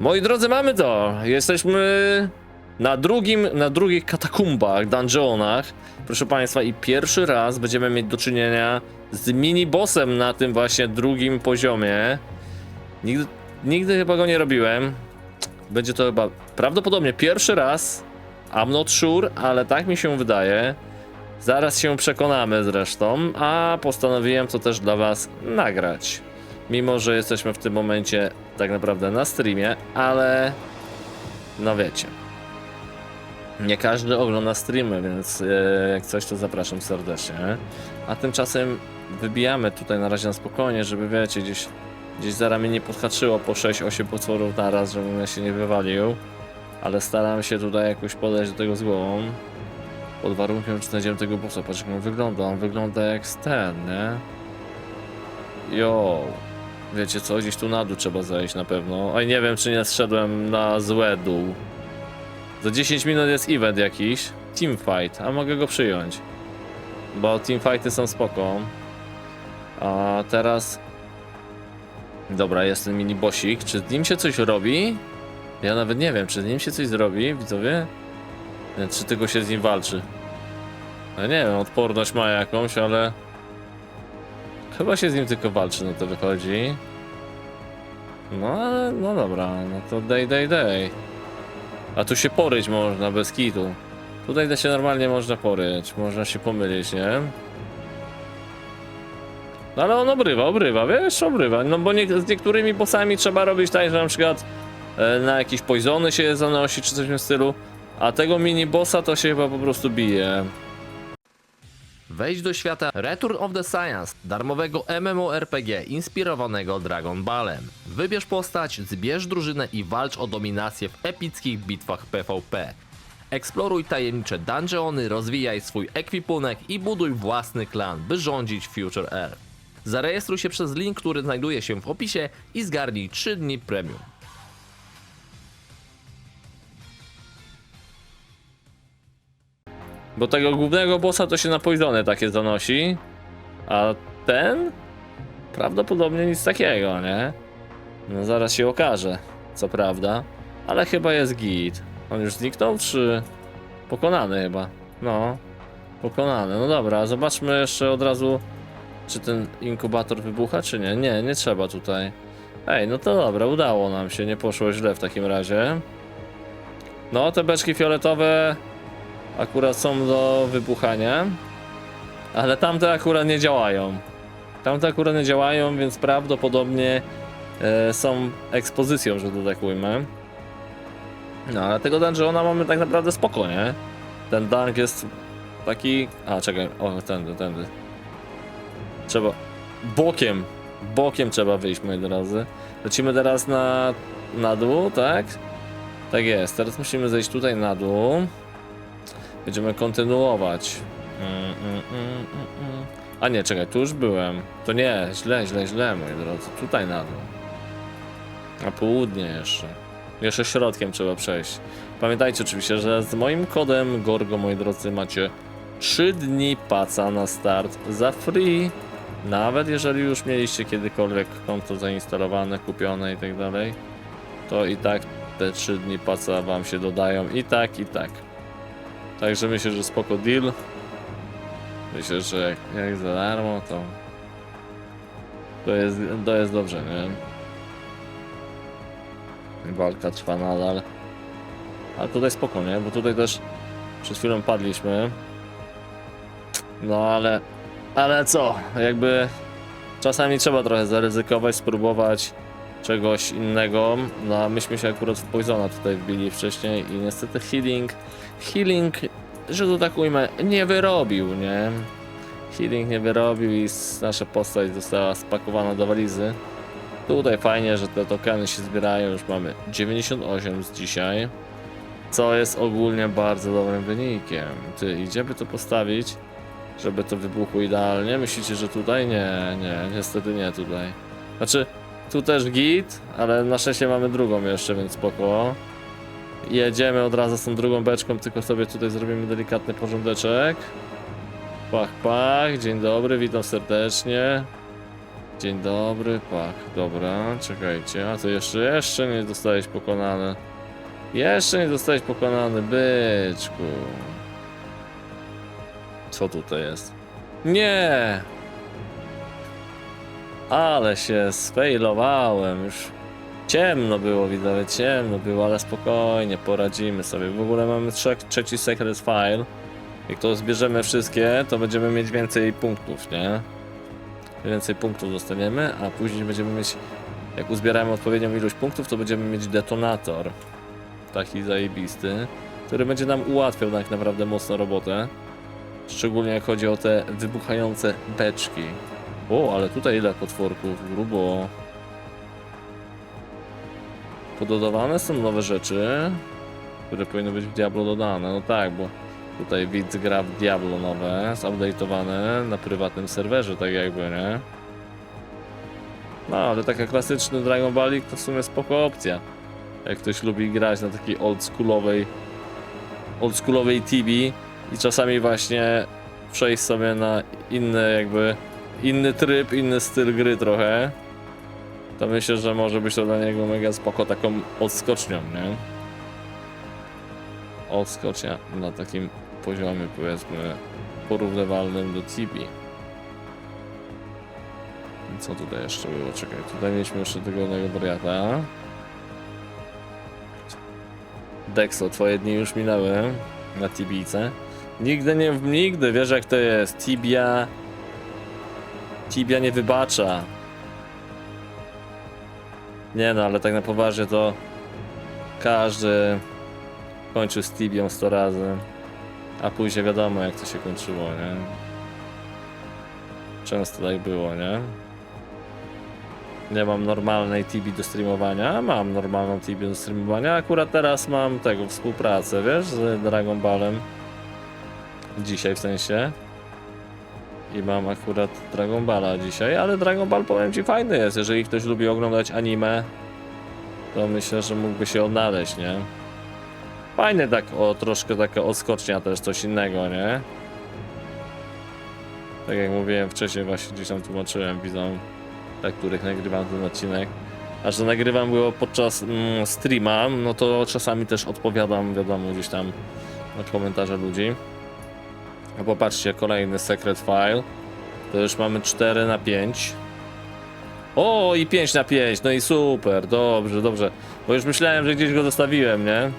Moi drodzy, mamy to. Jesteśmy na drugim, na drugich katakumbach, dungeonach. Proszę Państwa, i pierwszy raz będziemy mieć do czynienia z mini-bossem na tym właśnie drugim poziomie. Nigdy, nigdy chyba go nie robiłem. Będzie to chyba prawdopodobnie pierwszy raz. I'm not sure, ale tak mi się wydaje. Zaraz się przekonamy zresztą, a postanowiłem to też dla Was nagrać. Mimo, że jesteśmy w tym momencie tak naprawdę na streamie, ale no wiecie. Nie każdy ogląda streamy, więc e, jak coś to zapraszam serdecznie. A tymczasem wybijamy tutaj na razie na spokojnie, żeby wiecie, gdzieś, gdzieś za ramię nie podhaczyło po 6-8 potworów naraz, żebym ja się nie wywalił. Ale staram się tutaj jakoś podejść do tego z głową. Pod warunkiem, czy znajdziemy tego bossa. Patrz jak on wygląda. On wygląda jak ten, nie? Jo. Wiecie co? Gdzieś tu na dół trzeba zejść na pewno. Oj, nie wiem, czy nie zszedłem na złe dół. Za 10 minut jest event jakiś. Teamfight, a mogę go przyjąć. Bo teamfighty są spoko. A teraz... Dobra, jest ten mini bossik. Czy z nim się coś robi? Ja nawet nie wiem, czy z nim się coś zrobi, widzowie? Czy tylko się z nim walczy? Ja nie wiem, odporność ma jakąś, ale... Chyba się z nim tylko walczy, no to wychodzi. No ale, no dobra, no to day, day, day. A tu się poryć można, bez kitu. Tutaj da się normalnie można poryć, można się pomylić, nie? No ale on obrywa, obrywa, wiesz, obrywa. No bo nie, z niektórymi bossami trzeba robić tak, że na przykład e, na jakieś poisony się zanosi, czy coś w tym stylu. A tego mini bossa to się chyba po prostu bije. Wejdź do świata Return of the Science, darmowego MMORPG inspirowanego Dragon Ballem. Wybierz postać, zbierz drużynę i walcz o dominację w epickich bitwach PvP. Eksploruj tajemnicze dungeony, rozwijaj swój ekwipunek i buduj własny klan, by rządzić Future Earth. Zarejestruj się przez link, który znajduje się w opisie i zgarnij 3 dni premium. Bo tego głównego bossa to się na poisony takie zanosi, a ten prawdopodobnie nic takiego, nie? No zaraz się okaże, co prawda, ale chyba jest git. On już zniknął, czy pokonany chyba? No, pokonany. No dobra, zobaczmy jeszcze od razu, czy ten inkubator wybucha, czy nie. Nie, nie trzeba tutaj. Ej, no to dobra, udało nam się, nie poszło źle w takim razie. No, te beczki fioletowe akurat są do wybuchania, ale tamte akurat nie działają. Tamte akurat nie działają, więc prawdopodobnie są ekspozycją, że to tak ujmę. No, ale tego dungeona mamy tak naprawdę spoko, nie? Ten dunk jest taki... A, czekaj, o, tędy, tędy. Trzeba... Bokiem, bokiem trzeba wyjść, moi drodzy. Lecimy teraz na, na dół, tak? Tak jest, teraz musimy zejść tutaj na dół. Będziemy kontynuować. Mm, mm, mm, mm, mm. A nie, czekaj, tu już byłem. To nie, źle, źle, źle, moi drodzy. Tutaj na dół. Na południe jeszcze. Jeszcze środkiem trzeba przejść. Pamiętajcie oczywiście, że z moim kodem GORGO, moi drodzy, macie 3 dni paca na start za free. Nawet jeżeli już mieliście kiedykolwiek konto zainstalowane, kupione i tak dalej, to i tak te 3 dni paca wam się dodają i tak, i tak. Także myślę, że spoko deal. Myślę, że jak, jak za darmo, to to jest, to jest dobrze, nie? Walka trwa nadal. Ale tutaj spoko, nie? Bo tutaj też przed chwilą padliśmy. No ale... Ale co? Jakby... Czasami trzeba trochę zaryzykować, spróbować czegoś innego. No a myśmy się akurat w Poisona tutaj wbili wcześniej i niestety healing... Healing, że to tak ujmę, nie wyrobił, nie? Healing nie wyrobił i nasza postać została spakowana do walizy. Tutaj fajnie, że te tokeny się zbierają, już mamy 98 z dzisiaj, co jest ogólnie bardzo dobrym wynikiem. Ty, idzie by to postawić, żeby to wybuchło idealnie? Myślicie, że tutaj? Nie, nie, niestety nie tutaj. Znaczy, tu też git, ale na szczęście mamy drugą jeszcze, więc spoko. Jedziemy od razu z tą drugą beczką, tylko sobie tutaj zrobimy delikatny porządeczek. Pach, pach, dzień dobry, witam serdecznie. Dzień dobry, pach. Dobra, czekajcie. A to jeszcze, jeszcze nie zostałeś pokonany. Jeszcze nie zostałeś pokonany, byczku. Co tutaj jest? Nie! Ale się sfailowałem już. Ciemno było, widzowie, ciemno było, ale spokojnie, poradzimy sobie. W ogóle mamy trzech, trzeci secret file. Jak to zbierzemy wszystkie, to będziemy mieć więcej punktów, nie? Więcej punktów dostaniemy, a później będziemy mieć, jak uzbieramy odpowiednią ilość punktów, to będziemy mieć detonator. Taki zajebisty, który będzie nam ułatwiał tak naprawdę mocno robotę. Szczególnie jak chodzi o te wybuchające beczki. O, ale tutaj ile potworków, grubo. Pododawane są nowe rzeczy, które powinny być w Diablo dodane. No tak, bo tutaj widz gra w Diablo nowe, zupdate'owane na prywatnym serwerze, tak jakby, nie? No, ale taka klasyczny Dragon Ballik to w sumie spoko opcja. Jak ktoś lubi grać na takiej oldschoolowej oldschoolowej TB i czasami właśnie przejść sobie na inny jakby inny tryb, inny styl gry trochę to myślę, że może być to dla niego mega spoko taką odskocznią, nie? Odskocznia na takim poziomie powiedzmy porównywalnym do TB. I Co tutaj jeszcze było? Czekaj, tutaj mieliśmy jeszcze tego jednego wariata. Dexo, twoje dni już minęły na Tibice. Nigdy nie, nigdy, wiesz jak to jest. Tibia... Tibia nie wybacza. Nie no, ale tak na poważnie to każdy kończył z Tibią 100 razy. A później wiadomo jak to się kończyło, nie? Często tak było, nie? Nie mam normalnej TB do streamowania, mam normalną TB do streamowania. Akurat teraz mam tego współpracę, wiesz, z Dragon Ballem. Dzisiaj w sensie. I mam akurat Dragon Balla dzisiaj, ale Dragon Ball powiem ci fajny jest. Jeżeli ktoś lubi oglądać anime, to myślę, że mógłby się odnaleźć, nie? Fajny tak, o troszkę taka odskocznia też, coś innego, nie? Tak jak mówiłem wcześniej, właśnie gdzieś tam tłumaczyłem widzom, dla których nagrywam ten odcinek. A że nagrywam go podczas mm, streama, no to czasami też odpowiadam, wiadomo, gdzieś tam na komentarze ludzi. A popatrzcie, kolejny secret file. To już mamy 4 na 5. O, i 5 na 5, no i super, dobrze, dobrze. Bo już myślałem, że gdzieś go zostawiłem, nie?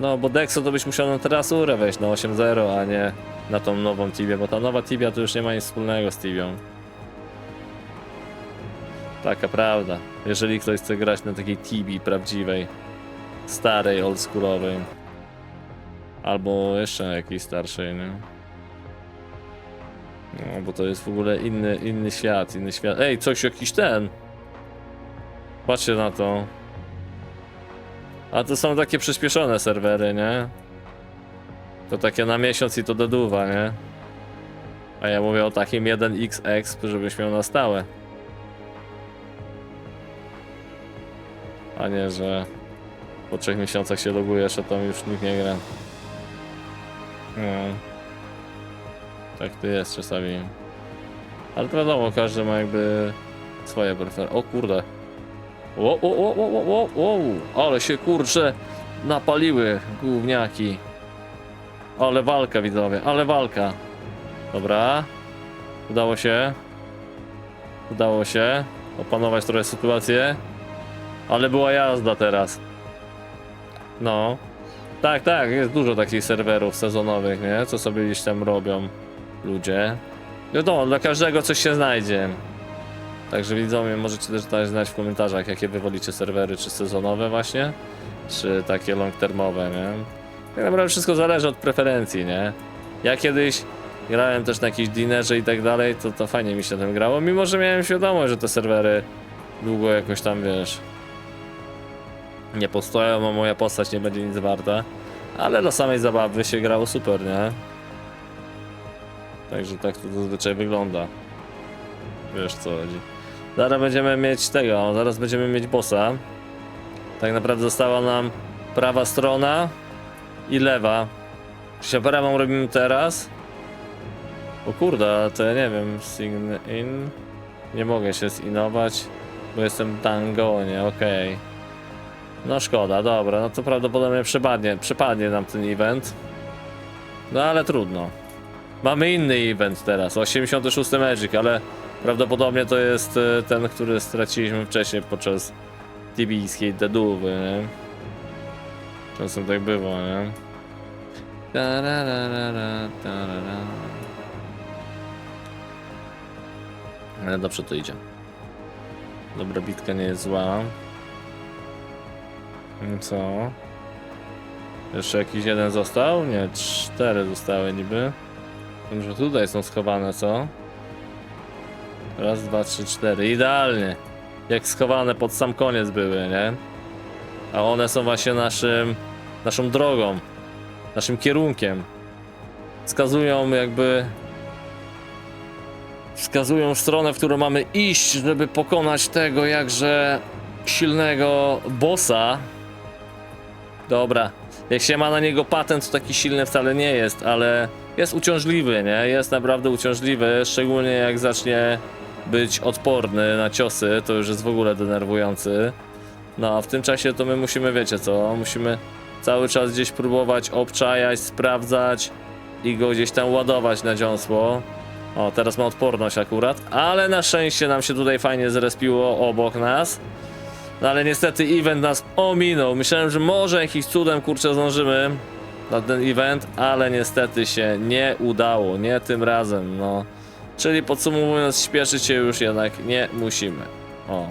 No, bo Dexo to byś musiał na terasurę wejść na 8.0, a nie na tą nową Tibię, bo ta nowa Tibia to już nie ma nic wspólnego z Tibią. Taka prawda. Jeżeli ktoś chce grać na takiej Tibi prawdziwej, starej, oldschoolowej, albo jeszcze na jakiejś starszej, nie? No, bo to jest w ogóle inny, inny świat, inny świat. Ej, coś jakiś ten! Patrzcie na to. A to są takie przyspieszone serwery, nie? To takie na miesiąc i to doduwa, nie? A ja mówię o takim 1xx, żebyś miał na stałe. A nie, że po trzech miesiącach się logujesz, a tam już nikt nie gra. No. Tak to jest czasami. Ale wiadomo, każdy ma jakby swoje preferencje. O kurde. O, ale się kurcze napaliły gówniaki. Ale walka widzowie, ale walka. Dobra. Udało się. Udało się opanować trochę sytuację. Ale była jazda teraz. No. Tak, tak, jest dużo takich serwerów sezonowych, nie? Co sobie gdzieś tam robią ludzie. Wiadomo, dla każdego coś się znajdzie. Także widzowie, możecie też dać znać w komentarzach, jakie wy wolicie serwery, czy sezonowe właśnie, czy takie long termowe, nie? Tak naprawdę wszystko zależy od preferencji, nie? Ja kiedyś grałem też na jakiejś dinerze i tak dalej, to, to fajnie mi się tym grało, mimo że miałem świadomość, że te serwery długo jakoś tam, wiesz, nie postoją, a moja postać nie będzie nic warta. Ale dla samej zabawy się grało super, nie? Także tak to zazwyczaj wygląda. Wiesz co chodzi. Zaraz będziemy mieć tego, zaraz będziemy mieć bossa. Tak naprawdę została nam prawa strona i lewa. Czy się prawą robimy teraz? O kurde, to ja nie wiem, sign in. Nie mogę się zinować, bo jestem w Dangonie, okej. No szkoda, dobra, no to prawdopodobnie przypadnie, przypadnie nam ten event. No ale trudno. Mamy inny event teraz, 86 Magic, ale prawdopodobnie to jest e, ten, który straciliśmy wcześniej podczas tibijskiej dedówy, nie? Czasem tak było, nie? Ale dobrze to idzie. Dobra, bitka nie jest zła. I Co? Jeszcze jakiś jeden został? Nie, cztery zostały niby. Wiem, że tutaj są schowane, co? Raz, dwa, trzy, cztery. Idealnie. Jak schowane pod sam koniec były, nie? A one są właśnie naszym, naszą drogą, naszym kierunkiem. Wskazują jakby wskazują stronę, w którą mamy iść, żeby pokonać tego jakże silnego bossa. Dobra, jak się ma na niego patent, to taki silny wcale nie jest, ale jest uciążliwy, nie? Jest naprawdę uciążliwy, szczególnie jak zacznie być odporny na ciosy, to już jest w ogóle denerwujący. No, a w tym czasie to my musimy, wiecie co, musimy cały czas gdzieś próbować obczajać, sprawdzać i go gdzieś tam ładować na dziąsło. O, teraz ma odporność akurat, ale na szczęście nam się tutaj fajnie zrespiło obok nas. No ale niestety event nas ominął. Myślałem, że może jakiś cudem kurczę zdążymy na ten event, ale niestety się nie udało, nie tym razem, no. Czyli podsumowując, śpieszyć się już jednak nie musimy. O.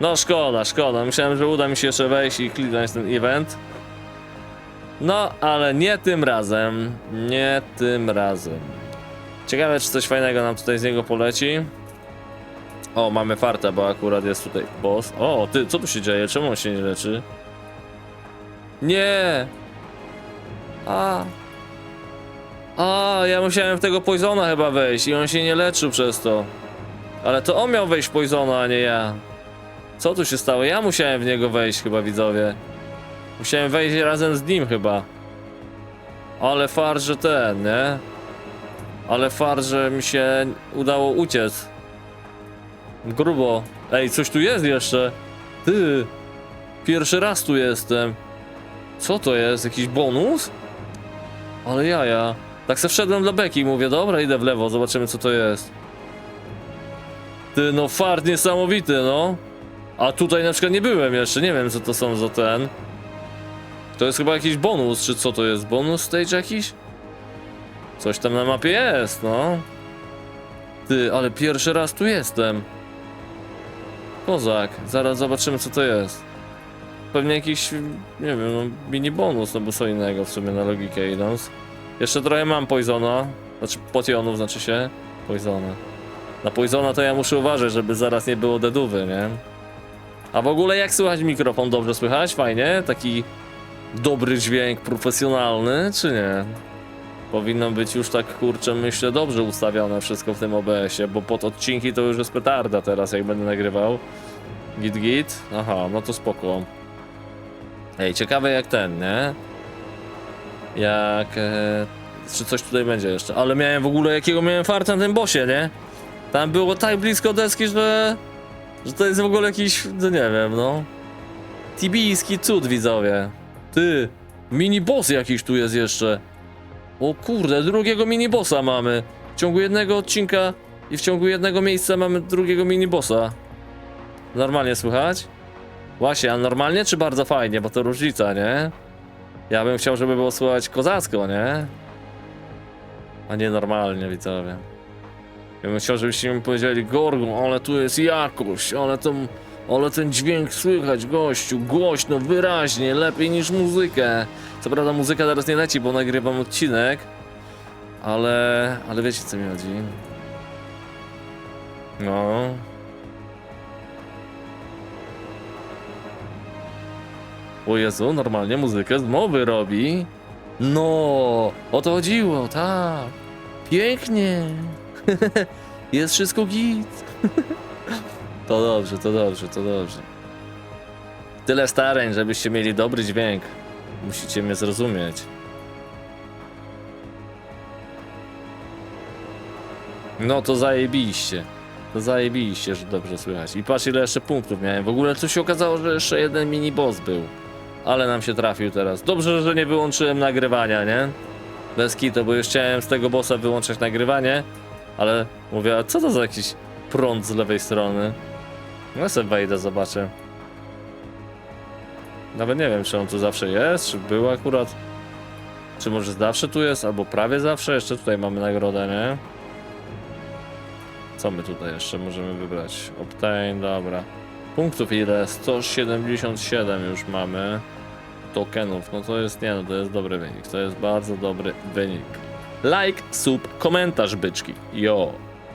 No szkoda, szkoda. Myślałem, że uda mi się jeszcze wejść i kliknąć ten event. No, ale nie tym razem. Nie tym razem. Ciekawe, czy coś fajnego nam tutaj z niego poleci. O, mamy farta, bo akurat jest tutaj boss. O, ty, co tu się dzieje? Czemu on się nie leczy? Nie! A! A, ja musiałem w tego Poisona chyba wejść i on się nie leczył przez to. Ale to on miał wejść w Poisona, a nie ja. Co tu się stało? Ja musiałem w niego wejść chyba, widzowie. Musiałem wejść razem z nim chyba. Ale far, że ten, nie? Ale far, że mi się udało uciec. Grubo. Ej, coś tu jest jeszcze. Ty. Pierwszy raz tu jestem. Co to jest? Jakiś bonus? Ale jaja. Tak se wszedłem dla beki i mówię, dobra, idę w lewo, zobaczymy co to jest. Ty, no fart niesamowity, no. A tutaj na przykład nie byłem jeszcze, nie wiem co to są za ten. To jest chyba jakiś bonus, czy co to jest? Bonus stage jakiś? Coś tam na mapie jest, no. Ty, ale pierwszy raz tu jestem. Kozak, zaraz zobaczymy co to jest. Pewnie jakiś, nie wiem, no, mini bonus albo co innego w sumie na logikę idąc. Jeszcze trochę mam Poisona, znaczy potionów znaczy się. Poisona. Na Poisona to ja muszę uważać, żeby zaraz nie było dedówy, nie? A w ogóle jak słychać mikrofon? Dobrze słychać? Fajnie? Taki dobry dźwięk, profesjonalny, czy nie? Powinno być już tak, kurczę, myślę, dobrze ustawione wszystko w tym OBS-ie, bo pod odcinki to już jest petarda teraz, jak będę nagrywał. Git, git. Aha, no to spoko. Ej, ciekawe jak ten, nie? Jak... E, czy coś tutaj będzie jeszcze. Ale miałem w ogóle, jakiego miałem farta na tym bosie, nie? Tam było tak blisko deski, że... Że to jest w ogóle jakiś, no nie wiem, no... Tibijski cud, widzowie. Ty, mini boss jakiś tu jest jeszcze. O kurde, drugiego minibossa mamy. W ciągu jednego odcinka i w ciągu jednego miejsca mamy drugiego minibossa. Normalnie słychać? Właśnie, a normalnie czy bardzo fajnie, bo to różnica, nie? Ja bym chciał, żeby było słychać kozacko, nie? A nie normalnie, widzowie. Ja bym chciał, żebyście mi powiedzieli, Gorgon, ale tu jest jakość, ale to... Ale ten dźwięk słychać, gościu, głośno, wyraźnie, lepiej niż muzykę. Co prawda muzyka teraz nie leci, bo nagrywam odcinek, ale... ale wiecie co mi chodzi. No. O Jezu, normalnie muzykę z mowy robi. No, o to chodziło, tak. Pięknie. Jest wszystko git. To dobrze, to dobrze, to dobrze. Tyle starań, żebyście mieli dobry dźwięk. Musicie mnie zrozumieć. No to zajebiście. To zajebiście, że dobrze słychać. I patrz ile jeszcze punktów miałem. W ogóle tu się okazało, że jeszcze jeden mini boss był. Ale nam się trafił teraz. Dobrze, że nie wyłączyłem nagrywania, nie? Bez kitu, bo już chciałem z tego bossa wyłączać nagrywanie. Ale mówię, a co to za jakiś prąd z lewej strony? No sobie wejdę, zobaczę. Nawet nie wiem, czy on tu zawsze jest, czy był akurat. Czy może zawsze tu jest, albo prawie zawsze. Jeszcze tutaj mamy nagrodę, nie? Co my tutaj jeszcze możemy wybrać? Obtain, dobra. Punktów ile? 177 już mamy. Tokenów, no to jest, nie no, to jest dobry wynik. To jest bardzo dobry wynik. Like, sub, komentarz, byczki. Jo.